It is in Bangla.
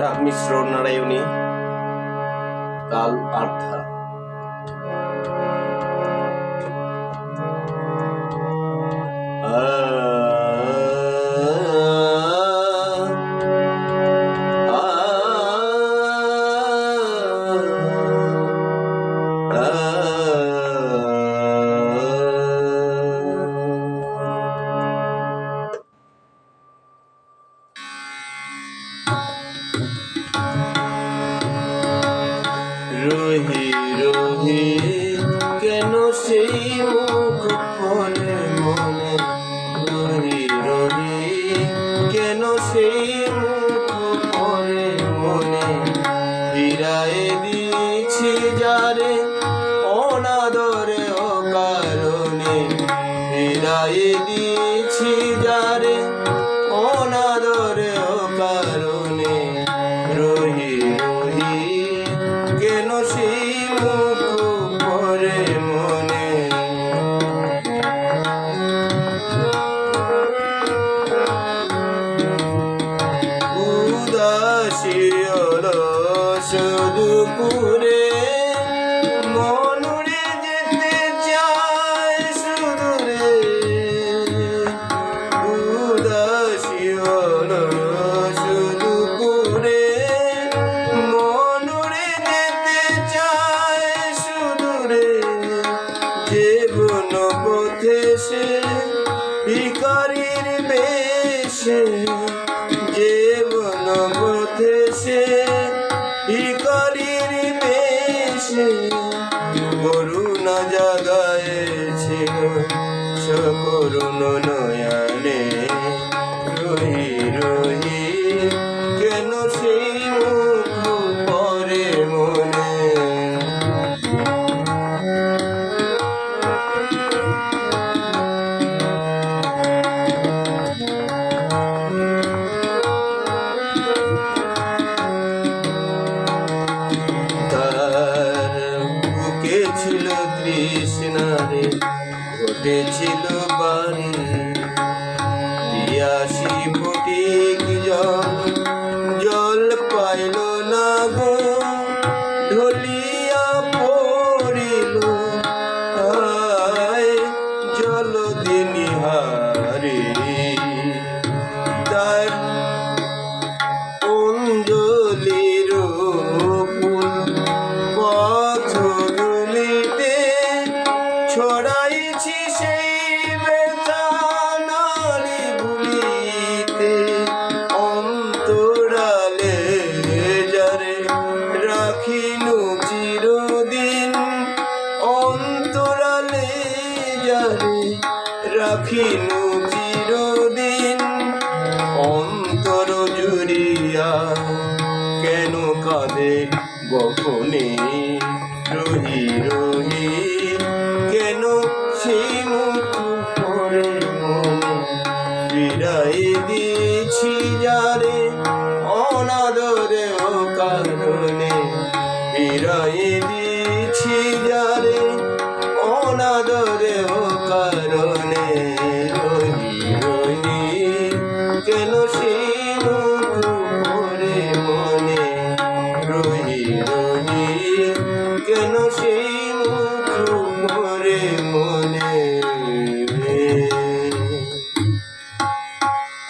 রাগ মিশ্র নারায়ণী কাল আর্ধা। রোহি, কেন সেই মুখ পরে মনে রোহি রোহি? কেন সেই মুখ পরে মনে ফিরায় দিয়েছি যারে অনাদরে ও কারণে ফিরায় দিয়েছি যারে কেন বেশে জীবন পথে সে ভিকারির বেশে করুণা জাগায়েছিল সকরুণ নয়নে। রহি রহি, কেন সেই মুখ পরে মনে? তার ঘটেছিল বাড়ি। পিয়াসি ফটিক জল জল পাইল না গো। ঢলিয়া পড়িল, আয় জল দিনী হারে তার আমি রাখিনু চিরদিন। অন্তর জুড়িয়া কেন কাঁদে গোপনে রহি রহি, কেন সে মুখ দিয়েছি যারে ছিল সেই